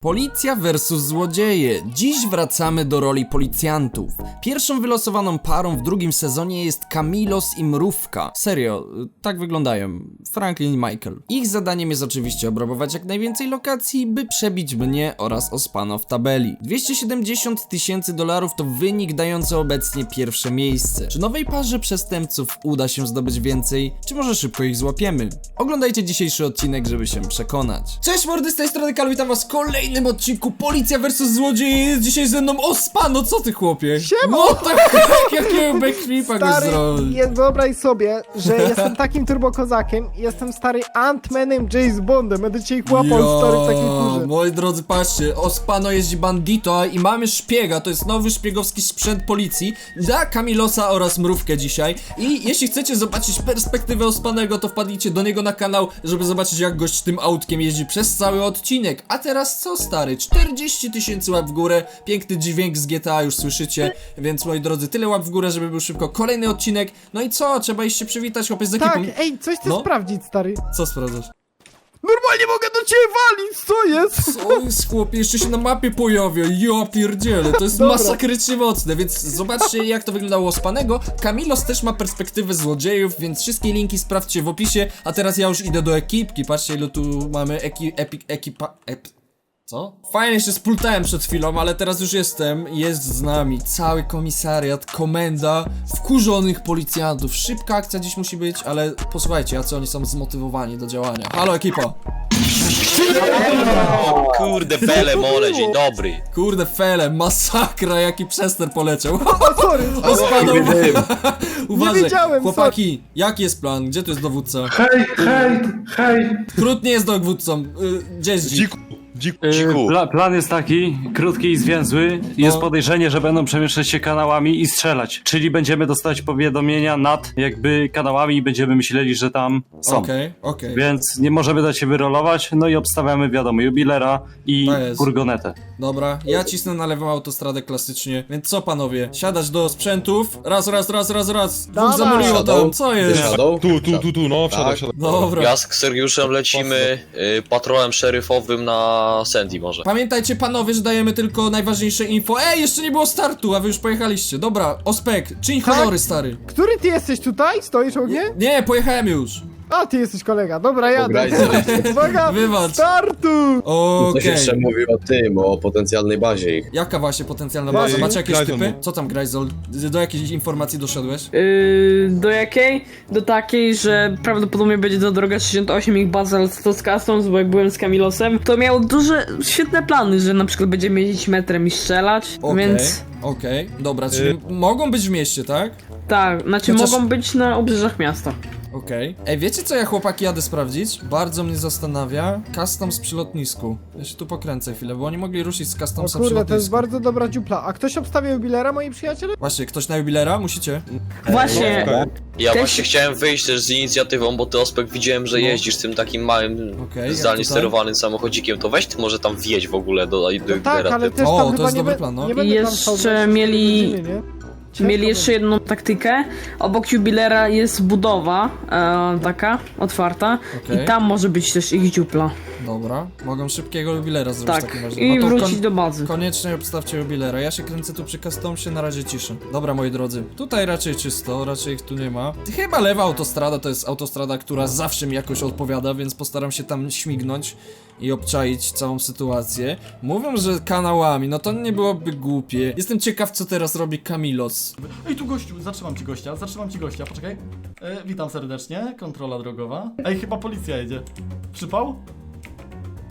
Policja versus złodzieje. Dziś wracamy do roli policjantów. Pierwszą wylosowaną parą w drugim sezonie jest Kamilos i Mrówka. Serio, tak wyglądają. Franklin i Michael. Ich zadaniem jest oczywiście obrabować jak najwięcej lokacji, by przebić mnie oraz Ospano w tabeli. 270 tysięcy dolarów to wynik dający obecnie pierwsze miejsce. Czy nowej parze przestępców uda się zdobyć więcej, czy może szybko ich złapiemy? Oglądajcie dzisiejszy odcinek, żeby się przekonać. Cześć mordy, z tej strony Kalu, witam was w kolejnym odcinku Policja vs Złodzieje. Jest dzisiaj ze mną Ospano, co ty chłopie? Siema! What the heck, jakiego backflipa go Stary, zrobił? jest, wyobraź sobie, że jestem takim turbokozakiem i jestem stary Ant-Manem James Bondem. Będę cię ich łapał stary w takiej turze. Moi drodzy, patrzcie, Ospano jeździ bandito i mamy szpiega, to jest nowy szpiegowski sprzęt policji dla Kamilosa oraz Mrówkę dzisiaj i jeśli chcecie zobaczyć perspektywę Ospanego, to wpadnijcie do niego na kanał, żeby zobaczyć jak gość tym autkiem jeździ przez cały odcinek. A teraz co stary? 40 tysięcy łap w górę, piękny dźwięk z GTA już słyszycie, więc moi drodzy, tyle łap w górę, żeby był szybko kolejny odcinek. No i co? Trzeba iść się przywitać, chłopie, z ekipą. Tak, ej, coś chcę No. sprawdzić, stary. Co sprawdzasz? Normalnie mogę do ciebie walić, co jest? Co jest chłopie, jeszcze się na mapie pojawia, ja pierdzielę, to jest Dobra. masakrycznie mocne, więc zobaczcie jak to wyglądało z panego. Kamilos też ma perspektywę złodziejów, więc wszystkie linki sprawdźcie w opisie, a teraz ja już idę do ekipki, patrzcie ile tu mamy eki, epi, ekipa, ep, co? Fajnie się splutałem przed chwilą, ale teraz już jestem, jest z nami cały komisariat, komenda, wkurzonych policjantów, szybka akcja dziś musi być, ale posłuchajcie, jacy oni są zmotywowani do działania. Halo ekipa! Kurde, bele mole, dzień dobry. Kurde fele, masakra, jaki przester poleciał. O, sorry. O, spadł. Uważaj, wiedziałem, chłopaki, jaki jest plan? Gdzie tu jest dowódca? Hej, hej, hej! Krut nie jest dowódcą, y, gdzie jest dzik? Dziku. Yy, Dziku. Pla plan jest taki, krótki i zwięzły. Jest No. podejrzenie, że będą przemieszczać się kanałami i strzelać. Czyli będziemy dostać powiadomienia nad jakby kanałami i będziemy myśleli, że tam są. Okej, okej. Więc nie możemy dać się wyrolować, no i obstawiamy, wiadomo, jubilera i furgonetę. Dobra, ja cisnę na lewą autostradę klasycznie, więc co panowie? Siadać do sprzętów, raz, raz, raz, raz, raz. Dwóch zamówiło tam, co jest? Tu, tu, tu, tu, no, wsiadaj, wsiadaj. Dobra. Ja z Sergiuszem lecimy y, patrolem szeryfowym na Sandy może. Pamiętajcie panowie, że dajemy tylko najważniejsze info. Ej, jeszcze nie było startu, a wy już pojechaliście. Dobra, Ospek, czyń Tak? honory, stary. Który ty jesteś tutaj? Stoisz u mnie? Nie, pojechałem już. A, ty jesteś kolega. Dobra, jadę. Pograj sobie. Uwaga, Wybacz. startu! Okej. Coś jeszcze mówi o tym, o potencjalnej bazie ich. Jaka właśnie potencjalna baza? Macie jakieś Grayson. typy? Co tam, Grajzol? Do jakiej informacji doszedłeś? Yy, do jakiej? Do takiej, że prawdopodobnie będzie to droga 68 ich baza z z Customs, bo jak byłem z Kamilosem, to miał duże, świetne plany, że na przykład będziemy jeździć metrem i strzelać, Okej, więc okej, dobra, czyli mogą być w mieście, tak? tak, znaczy Chociaż- mogą być na obrzeżach miasta. Okej. Ej, wiecie co ja chłopaki jadę sprawdzić? Bardzo mnie zastanawia customs przy lotnisku. Ja się tu pokręcę chwilę, bo oni mogli ruszyć z O customsa przy kurde, to jest lotnisku. bardzo dobra dziupla. A ktoś obstawiał jubilera, moi przyjaciele? Właśnie, ktoś na jubilera? Musicie? Właśnie, Ja Też- właśnie chciałem wyjść też z inicjatywą, bo ty Ospek widziałem, że No. jeździsz tym takim małym, Okej, zdalnie tutaj? sterowanym samochodzikiem, to weź ty może tam wjeść w ogóle do, do No tak, ale też O, tam to chyba jest nie, dobry be- plan, no. nie będę tam Jeszcze stał 24 mieli- nie? Mieli jeszcze jedną taktykę. Obok jubilera jest budowa e, taka, otwarta Okej. i tam może być też ich dziupla. Dobra. Mogą szybkiego jubilera zrobić w Tak, takim razie. i No to wrócić kon- do bazy. Koniecznie obstawcie jubilera. Ja się kręcę tu przy customsie, na razie ciszę. Dobra, moi drodzy. Tutaj raczej czysto, raczej ich tu nie ma. Chyba lewa autostrada to jest autostrada, która zawsze mi jakoś odpowiada, więc postaram się tam śmignąć i obczaić całą sytuację. Mówią, że kanałami, no to nie byłoby głupie. Jestem ciekaw, co teraz robi Kamilos. Ej, tu gościu, zatrzymam ci gościa, zatrzymam ci gościa, poczekaj. E, witam serdecznie, kontrola drogowa. Ej, chyba policja jedzie. Przypał?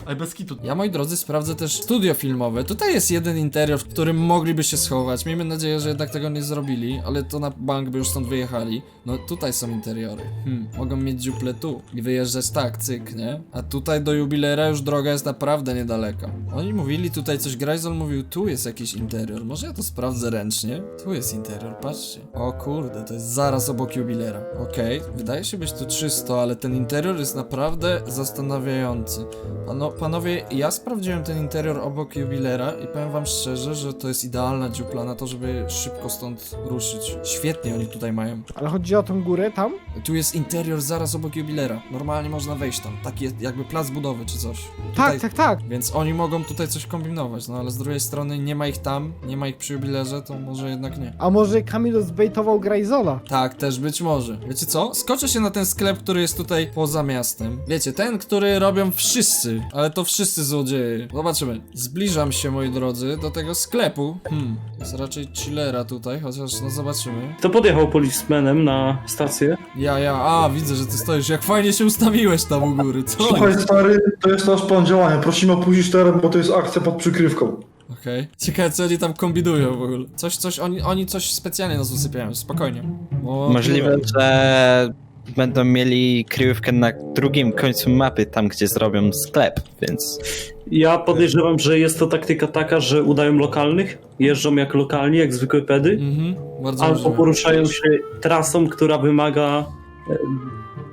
Ej, bez kitu. Ja, moi drodzy, sprawdzę też studio filmowe. Tutaj jest jeden interior, w którym mogliby się schować. Miejmy nadzieję, że jednak tego nie zrobili, ale to na bank by już stąd wyjechali. No tutaj są interiory. Hmm, mogą mieć dziuple tu i wyjeżdżać tak, cyk, nie? A tutaj do jubilera już droga jest naprawdę niedaleka. Oni mówili tutaj coś, Grayson mówił, tu jest jakiś interior. Może ja to sprawdzę ręcznie? Tu jest interior, patrzcie. O kurde, to jest zaraz obok jubilera. Okej, wydaje się być tu czysto, ale ten interior jest naprawdę zastanawiający. Pano, Panowie, ja sprawdziłem ten interior obok jubilera i powiem wam szczerze, że to jest idealna dziupla na to, żeby szybko stąd ruszyć. Świetnie oni tutaj mają. Ale chodzi o tą górę tam? Tu jest interior zaraz obok jubilera. Normalnie można wejść tam. Taki jest jakby plac budowy czy coś. Tak, Tutaj- tak, tak. Więc oni mogą tutaj coś kombinować, no ale z drugiej strony nie ma ich tam, nie ma ich przy jubilerze, to może jednak nie. A może Kamilo zbejtował Grajzola? Tak, też być może. Wiecie co? Skoczę się na ten sklep, który jest tutaj poza miastem. Wiecie, ten, który robią wszyscy, ale to wszyscy złodzieje. Zobaczymy. Zbliżam się, moi drodzy, do tego sklepu. Hmm, jest raczej chillera tutaj, chociaż no zobaczymy. To podjechał policemanem na stację. Ja, ja, a, widzę, że ty stoisz. Jak fajnie się ustawiłeś tam u góry, co? Słuchaj stary, to jest nasz plan działania. Prosimy opuścić teren, bo to jest akcja pod przykrywką. Okej. Ciekawe, co oni tam kombinują w ogóle. Coś, coś, oni, oni coś specjalnie nas usypiają, spokojnie. Bo... Możliwe, że będą mieli kryjówkę na drugim końcu mapy, tam gdzie zrobią sklep, więc Ja podejrzewam, że jest to taktyka taka, że udają lokalnych, jeżdżą jak lokalni, jak zwykłe pedy, Mhm, bardzo albo możliwe. poruszają się trasą, która wymaga e,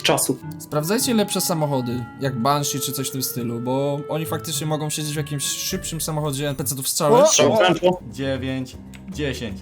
czasu. Sprawdzajcie lepsze samochody, jak Banshee czy coś w tym stylu, bo oni faktycznie mogą siedzieć w jakimś szybszym samochodzie NPC-ów wręczo. 9, 10.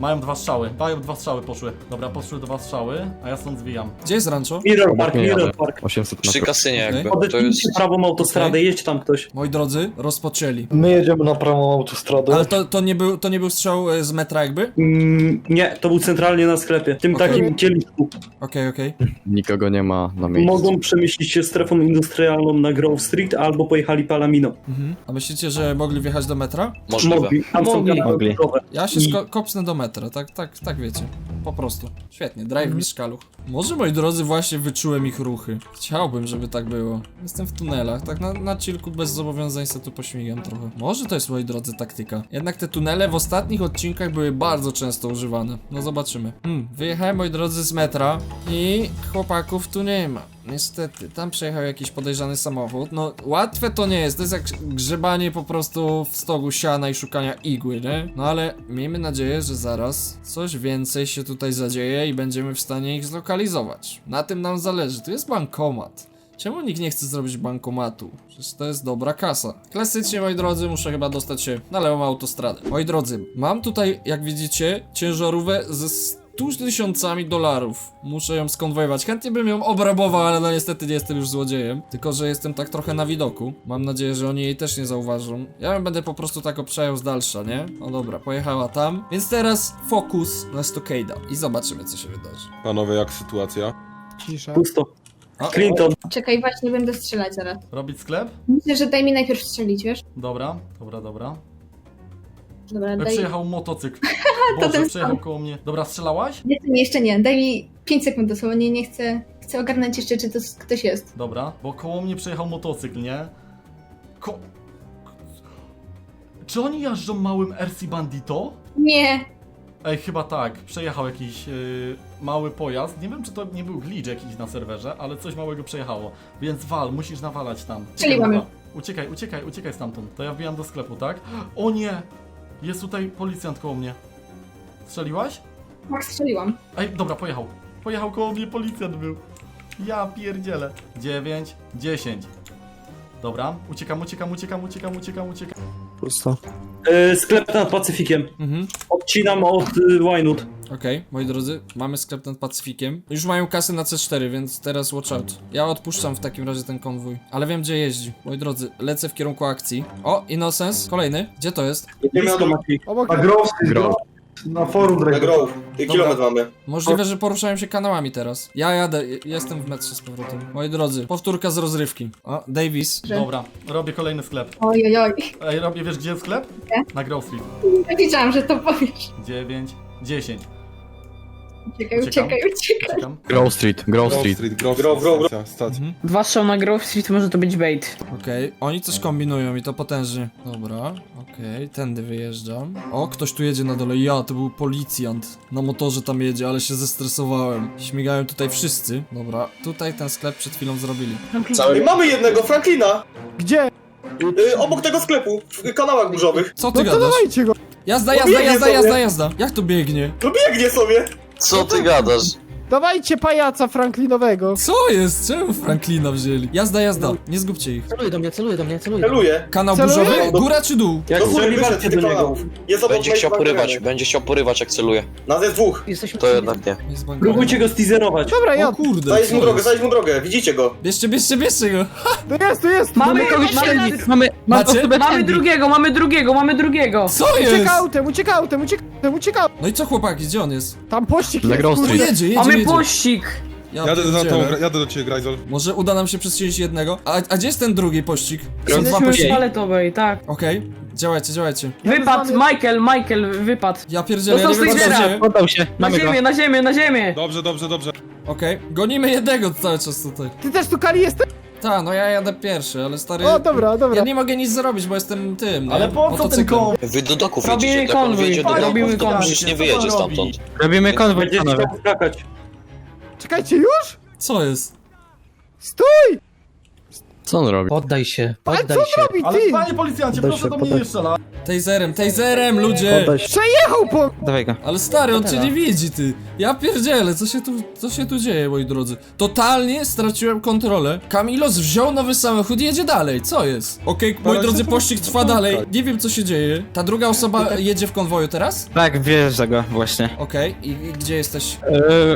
Mają dwa strzały, mają dwa strzały poszły. Dobra, poszły dwa strzały, a ja stąd zwijam. Gdzie jest rancho? Mirror Park, Mirror Park. 800 Przy kasynie Okej. jakby. To Odetnijcie jest... prawą autostradę, Okej. jedź tam ktoś. Moi drodzy, rozpoczęli. My jedziemy na prawą autostradę. Ale to, to, nie był, to nie był strzał e, z metra jakby? Mm, nie, to był centralnie na sklepie. W tym Okej. takim kieliszku. Okej, okej. Nikogo nie ma na miejscu. Mogą przemieścić się strefą industrialną na Grove Street albo pojechali Palamino. Mhm. A myślicie, że mogli wjechać do metra? Możliwe. Mogli. Tam są Mogli. kanały Mogli. drogowe. Ja się I- sko- kopsnę do metra, tak, tak, tak wiecie. Po prostu. Świetnie, drive mi szkaluch. Może, moi drodzy, właśnie wyczułem ich ruchy. Chciałbym, żeby tak było. Jestem w tunelach, tak na, na chillku bez zobowiązań se tu pośmigam trochę. Może to jest, moi drodzy, taktyka. Jednak te tunele w ostatnich odcinkach były bardzo często używane. No zobaczymy. Hmm, wyjechałem, moi drodzy, z metra i chłopaków tu nie ma. Niestety, tam przejechał jakiś podejrzany samochód. No, łatwe to nie jest. To jest jak grzebanie po prostu w stogu siana i szukania igły, nie? No ale miejmy nadzieję, że zaraz coś więcej się tutaj zadzieje i będziemy w stanie ich zlokalizować. Na tym nam zależy. Tu jest bankomat. Czemu nikt nie chce zrobić bankomatu? Przecież to jest dobra kasa. Klasycznie, moi drodzy, muszę chyba dostać się na lewą autostradę. Moi drodzy, mam tutaj, jak widzicie, ciężarówkę ze 100 tysiącami dolarów. Muszę ją skonwojować. Chętnie bym ją obrabował, ale no niestety nie jestem już złodziejem. Tylko, że jestem tak trochę na widoku. Mam nadzieję, że oni jej też nie zauważą. Ja ją będę po prostu tak przejął z dalsza, nie? No dobra, pojechała tam. Więc teraz fokus na Stockada i zobaczymy, co się wydarzy. Panowie, jak sytuacja? Cisza. Pusto. A, Clinton. Czekaj, właśnie będę strzelać zaraz. Robić sklep? Myślę, że daj mi najpierw strzelić, wiesz? Dobra, dobra, dobra. Dobra, daj. Przyjechał motocykl. To Boże, ten przejechał koło mnie. Dobra, strzelałaś? Nie, nie, jeszcze nie. Daj mi 5 sekund dosłownie, nie chcę. Chcę ogarnąć jeszcze, czy to s- ktoś jest. Dobra, bo koło mnie przejechał motocykl, nie? Ko... Czy oni jeżdżą małym RC Bandito? Nie! Ej, chyba tak. Przejechał jakiś yy, mały pojazd. Nie wiem, czy to nie był glitch jakiś na serwerze, ale coś małego przejechało. Więc wal, musisz nawalać tam. Uciekaj, Strzeliłam Ewa. Uciekaj, uciekaj, uciekaj stamtąd. To ja wbijam do sklepu, tak? O nie! Jest tutaj policjant koło mnie. Strzeliłaś? Tak, strzeliłam. Ej, dobra, pojechał. Pojechał koło mnie, policjant był. Ja pierdzielę. 9, 10. Dobra, uciekam, uciekam, uciekam, uciekam, uciekam, uciekam. pusto. E, sklep nad Pacyfikiem. Mhm. Odcinam od y, Winewood. Okej, moi drodzy, mamy sklep nad Pacyfikiem. Już mają kasę na C4, więc teraz watch out. Ja odpuszczam w takim razie ten konwój. Ale wiem, gdzie jeździ. Moi drodzy, lecę w kierunku akcji. O, Innocence, kolejny. Gdzie to jest? Blisko Maciej. Obok Na Grove Street, Grove. Na forum Na Grove. Kilometr mamy. Możliwe, że poruszają się kanałami teraz. Ja jadę, je- jestem w metrze z powrotem. Moi drodzy, powtórka z rozrywki. O, Davis. Dobra, robię kolejny sklep. Oj, oj, oj. Ej, robię, wiesz gdzie jest sklep? Nie. Na Grove Street. Wiedziałam, że to powiesz. 9, 10. Uciekaj, Uciekam. uciekaj, uciekaj. Czekam. Grove Street, Grove Street. Grove, Grove, Grove, stacja, stacja. Mhm. Dwa strzały na Grove Street, może to być bait. Okej, oni coś kombinują i to potężnie. Dobra, okej, tędy wyjeżdżam. O, ktoś tu jedzie na dole. Ja, to był policjant. Na motorze tam jedzie, ale się zestresowałem. Śmigają tutaj wszyscy. Dobra, tutaj ten sklep przed chwilą zrobili. Cały... Mamy jednego, Franklina! Gdzie? Y, obok tego sklepu, w kanałach burzowych. Co ty No to gadasz? dawajcie go. Jazda, No jazda, biegnie jazda, sobie. jazda, jazda. Jak to biegnie? No biegnie sobie! Co ty gadasz? Dawajcie pajaca Franklinowego. Co jest? Czemu Franklina wzięli? Jazda, jazda. Nie zgubcie ich. Celuje do mnie, celuje do mnie, celuje. Celuje. Kanał Celuje? burzowy? Góra czy dół? Jak Do góry wyszedł do niego. Jest obok Będzie chciał porywać, będzie chciał porywać jak celuje. Nas jest dwóch. Jesteśmy To jednak nie. Jest bank- Próbujcie go steaserować. Dobra, O ja. kurde. Zajdź mu co drogę, jest? zajdź mu drogę, widzicie go. Bierzcie, bierzcie, bierzcie go. Tu jest, tu jest. Mamy, kogoś mamy. Mamy, mamy Macie? drugiego, mamy drugiego, mamy drugiego. Co jest? Ucieka autem, ucieka autem, ucieka No i co chłopaki, gdzie on jest? Tam pościg Na jest, kurde. Street. jedzie, jedzie, Mamy jedzie. pościg. Ja Jadę, za pierdzielę. tą, jadę do ciebie, Grajzol. Może uda nam się przestrzelić jednego. A, a gdzie jest ten drugi pościg? Są dwa Jesteśmy w pościgi. paletowej, tak. Okej, działajcie, działajcie. Wypad, Michael, Michael, wypad. Ja pierdzielę, ja Dostał nie wiem co się Stiglera. dzieje. Poddał się, Na mamy go. ziemię, na ziemię, na ziemię. Dobrze, dobrze, dobrze. Okej, gonimy jednego cały czas tutaj. Ty też tu Kali jesteś? Ta, no ja jadę pierwszy, ale stary... O, dobra, dobra. Ja nie mogę nic zrobić, bo jestem tym, nie? Ale po co ten Motocyklem. koło? Wy do doków Robimy jedziecie, on konwój, wyjedzie do Fajnie, doków, robimy to konwój. przecież nie Co wyjedzie robi? stamtąd. Robimy konwój, Będziecie panowie. chciał skakać. Czekajcie, już? Co jest? Stój! Co on robi? Poddaj się, Ale poddaj co się. on robi, Ale ty? panie policjancie, proszę do mnie nie strzelać. Taserem, taserem, ludzie! Przejechał po... Dawaj go. Ale stary, on cię nie widzi, ty. Ja pierdzielę, co się tu, co się tu dzieje, moi drodzy? Totalnie straciłem kontrolę. Kamilos wziął nowy samochód i jedzie dalej, co jest? Okej, moi drodzy, się to- pościg trwa dalej. Nie wiem, co się dzieje. Ta druga osoba jedzie w konwoju teraz? Tak, wjeżdża go właśnie. Okej, i, i gdzie jesteś?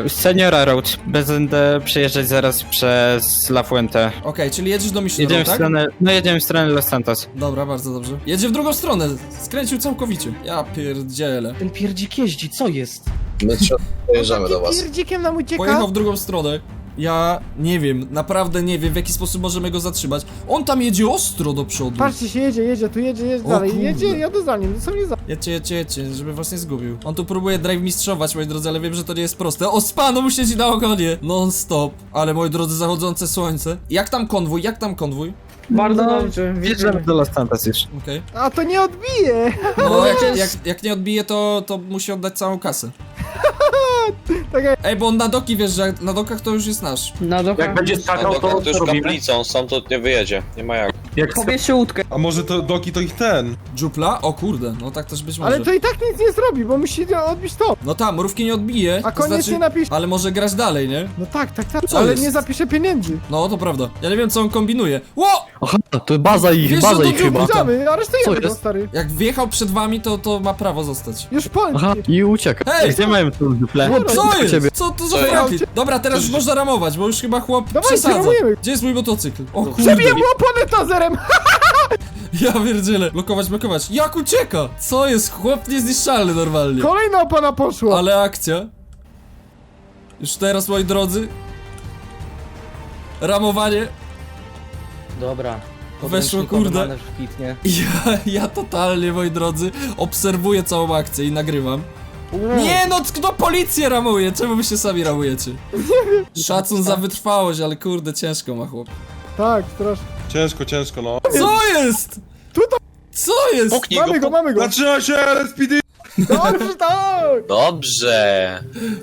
Yy, Seniora Road. Będę przejeżdżać zaraz przez La Fuente. Okej, czyli jedziesz do Mission Jedziemy w tak? stronę, no jedziemy w stronę Los Santos. Dobra, bardzo dobrze. Jedzie w drugą stronę, skręcił całkowicie. Ja pierdzielę. Ten pierdzik jeździ, co jest? My dojeżdżamy do was. Pierdzikiem nam ucieka. Pojechał w drugą stronę. Ja nie wiem, naprawdę nie wiem, w jaki sposób możemy go zatrzymać. On tam jedzie ostro do przodu. Patrzcie się, jedzie, jedzie, tu jedzie, jedzie O dalej. kurde. Jedzie, jadę za nim, dosłownie za Jedźcie, jedźcie, jedźcie, żeby was nie zgubił. On tu próbuje drive mistrzować, moi drodzy, ale wiem, że to nie jest proste. O, spano mu siedzi na ogonie! Non stop. Ale, moi drodzy, zachodzące słońce. Jak tam konwój, jak tam konwój? Bardzo dobrze, Wjeżdżamy widzimy. do Los Santos już. Okej. A to nie odbije! No, jak, jak, jak nie odbije, to, to musi oddać całą kasę. Tak jak... Ej, bo on na doki wjeżdża, na dokach to już jest nasz. Na Jak dokach. będzie skakał, to, to już robimy? kaplica, on sam to nie wyjedzie. Nie ma jak. Jak Pobierzcie łódkę. A może to Doki to ich ten? Dżupla? O kurde, no tak też być może. Ale to i tak nic nie zrobi, bo musi odbić to. No tam, mrówki nie odbije. A to koniec znaczy... nie napisze. Ale może grać dalej, nie? No tak, tak, tak. Co ale jest? nie zapisze pieniędzy. No, to prawda. Ja nie wiem, co on kombinuje. Ło! Aha, to baza ich, Wiesz, baza że to ich chyba. Aresztujemy Co go, jest? stary. Jak wjechał przed wami, to, to ma prawo zostać. Już po Aha, i ucieka. Hej! Gdzie mają tu duple? Co jest? ciebie. Co to za Co jest? Franklin? Dobra, teraz już można ramować, bo już chyba chłop Dawajcie, przesadza. ramujemy. Gdzie jest mój motocykl? O kurde. Przebiję mu oponę tazerem! Ja pierdzielę. Blokować, blokować. Jak ucieka? Co jest? Chłop niezniszczalny normalnie. Kolejna opona poszła. Ale akcja. Już teraz, moi drodzy. Ramowanie. Dobra. Weszło, Podręcznikowy kurde. Ja, ja totalnie, moi drodzy, obserwuję całą akcję i nagrywam. Nie no, kto policję ramuje? Czemu wy się sami ramujecie? Szacun za wytrwałość, ale kurde, ciężko ma chłop. Tak, strasznie. Ciężko, ciężko, no. Co jest? Tutaj. Co jest? Puknij Mamy go, mamy go. Zaczyna się LSPD! Dobrze, tak! Dobrze.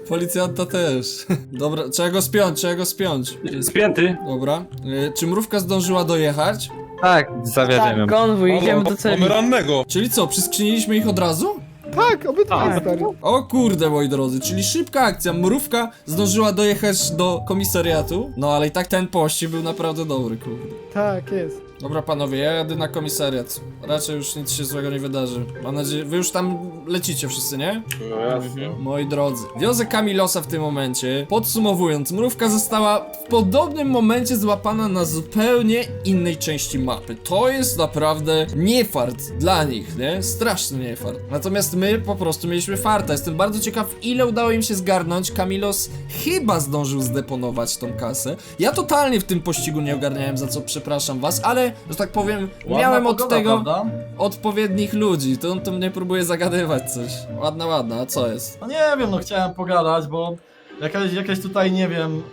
Policjanta też. Dobra, trzeba go spiąć, trzeba go spiąć. Spięty. Dobra. Y, Czy mrówka zdążyła dojechać? Tak, zawiadziemy. Tak, konwój, idziemy do Mamy celi. rannego. Czyli co, przyskrzyniliśmy ich od razu? Tak, obydwa, stary. O kurde, moi drodzy, czyli szybka akcja. Mrówka zdążyła dojechać do komisariatu. No ale i tak ten pościg był naprawdę dobry, kurde. Tak, jest. Dobra panowie, ja jadę na komisariat. Raczej już nic się złego nie wydarzy. Mam nadzieję, wy już tam lecicie wszyscy, nie? No jasne. Moi drodzy, wiozę Kamilosa w tym momencie. Podsumowując, mrówka została w podobnym momencie złapana na zupełnie innej części mapy. To jest naprawdę niefart dla nich, nie? Straszny niefart. Natomiast my po prostu mieliśmy farta. Jestem bardzo ciekaw, ile udało im się zgarnąć. Kamilos chyba zdążył zdeponować tą kasę. Ja totalnie w tym pościgu nie ogarniałem, za co przepraszam was, ale, że tak powiem, Ładna miałem od pogoda, tego Prawda? odpowiednich ludzi. To on to mnie próbuje zagadywać coś. Ładna, ładna, a co jest? No nie wiem, no chciałem pogadać, bo jakaś, jakaś tutaj, nie wiem,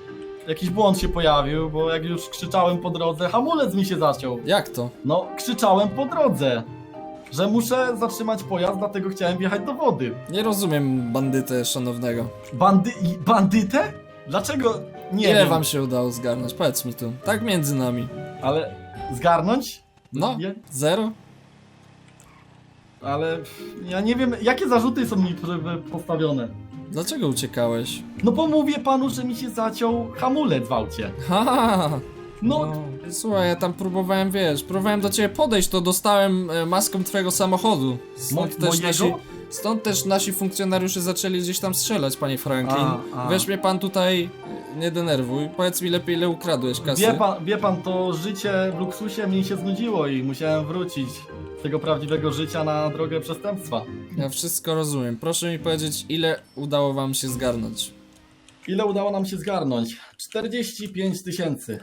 jakiś błąd się pojawił, bo jak już krzyczałem po drodze, hamulec mi się zaciął. Jak to? No, krzyczałem po drodze, że muszę zatrzymać pojazd, dlatego chciałem wjechać do wody. Nie rozumiem bandytę szanownego. Bandy... i- bandytę? Dlaczego? Nie Ile wiem, wam się udało zgarnąć? Powiedz mi tu. Tak między nami. ale zgarnąć? No, zero? ale ja nie wiem, jakie zarzuty są mi pr- postawione. Dlaczego uciekałeś? No bo mówię panu, że mi się zaciął hamulec w aucie. Ha! No, No, słuchaj, ja tam próbowałem, wiesz, próbowałem do ciebie podejść, to dostałem e, maską twojego samochodu. Stąd Mo- też nasi, mojego? stąd też nasi funkcjonariusze zaczęli gdzieś tam strzelać, panie Franklin. A, a. Weź mnie pan tutaj, nie denerwuj. Powiedz mi lepiej, ile ukradłeś kasy. wie pan, wie pan, to życie w luksusie mi się znudziło i musiałem wrócić z tego prawdziwego życia na drogę przestępstwa. Ja wszystko rozumiem. Proszę mi powiedzieć, ile udało wam się zgarnąć. Ile udało nam się zgarnąć? 45 tysięcy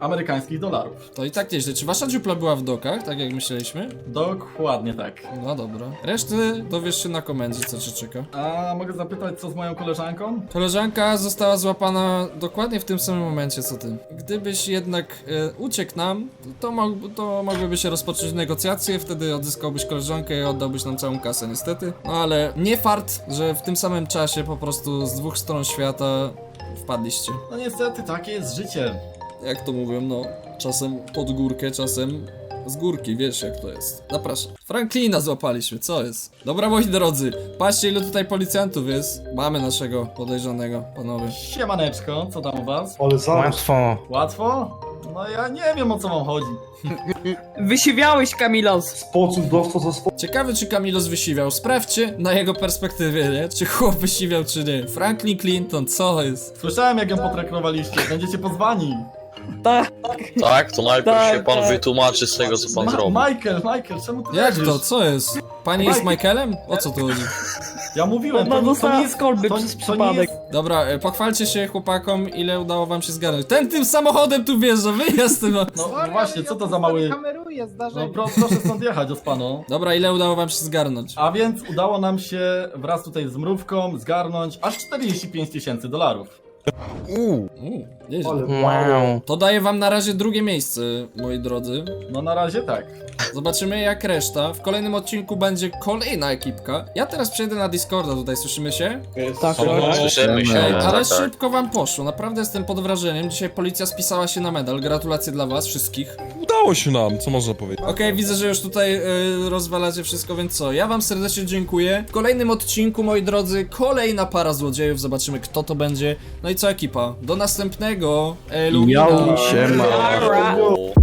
amerykańskich dolarów. to i tak nieźle. Czy wasza dziupla była w dokach, tak jak myśleliśmy? Dokładnie tak. No dobra. Reszty dowiesz się na komendzie, co cię czeka. A mogę zapytać, co z moją koleżanką? Koleżanka została złapana dokładnie w tym samym momencie co ty. Gdybyś jednak e, uciekł nam, to, mog, to mogłyby się rozpocząć negocjacje, wtedy odzyskałbyś koleżankę i oddałbyś nam całą kasę niestety. No ale nie fart, że w tym samym czasie po prostu z dwóch stron świata wpadliście. No niestety, takie jest życie. Jak to mówią, no, czasem pod górkę, czasem z górki, wiesz jak to jest. Zapraszam. Franklina złapaliśmy, co jest? Dobra moi drodzy, patrzcie ilu tutaj policjantów jest. Mamy naszego podejrzanego, panowie. Siemaneczko, co tam u was? Ale zaraz. Łatwo? No ja nie wiem o co wam chodzi. Wysiwiałeś, Kamilos. Spoców dostał za spo... Ciekawy, czy Kamilos wysiwiał. Sprawdźcie na jego perspektywie, nie? Czy chłop wysiwiał, czy nie. Franklin Clinton, co jest? Słyszałem jak ją potraktowaliście, będziecie pozwani. Tak, to najpierw Tak, się pan tak. wytłumaczy z tego, co pan Ma- zrobił. Michael, Michael, czemu ty Jak leżysz? to? Co jest? Pani jest Michaelem? O co tu chodzi? Ja mówiłem, to, nie- to nie jest kolby to, przez to nie przypadek. jest, Dobra, e, pochwalcie się chłopakom, ile udało wam się zgarnąć. Ten tym samochodem tu wjeżdża, wyjazd tym. No, no właśnie, co to za mały... kameruję No zdarzenie. pro, proszę stąd jechać, ospano. Dobra, ile udało wam się zgarnąć? A więc udało nam się wraz tutaj z mrówką zgarnąć aż 45 tysięcy dolarów. Uuu, nieźle. Wow. To daje wam na razie drugie miejsce, moi drodzy. No na razie tak. Zobaczymy jak reszta. W kolejnym odcinku będzie kolejna ekipka. Ja teraz przejdę na Discorda, tutaj słyszymy się? Tak, No, Słyszymy się. Ej, ale tak, tak. szybko wam poszło, naprawdę jestem pod wrażeniem. Dzisiaj policja spisała się na medal. Gratulacje dla was wszystkich. Udało się nam, co można powiedzieć. Okej, widzę, że już tutaj y, rozwalacie wszystko, więc co? Ja wam serdecznie dziękuję. W kolejnym odcinku, moi drodzy, kolejna para złodziejów. Zobaczymy, kto to będzie. No i co, ekipa? Do następnego. Elumina. Yo, siema. Alright. O.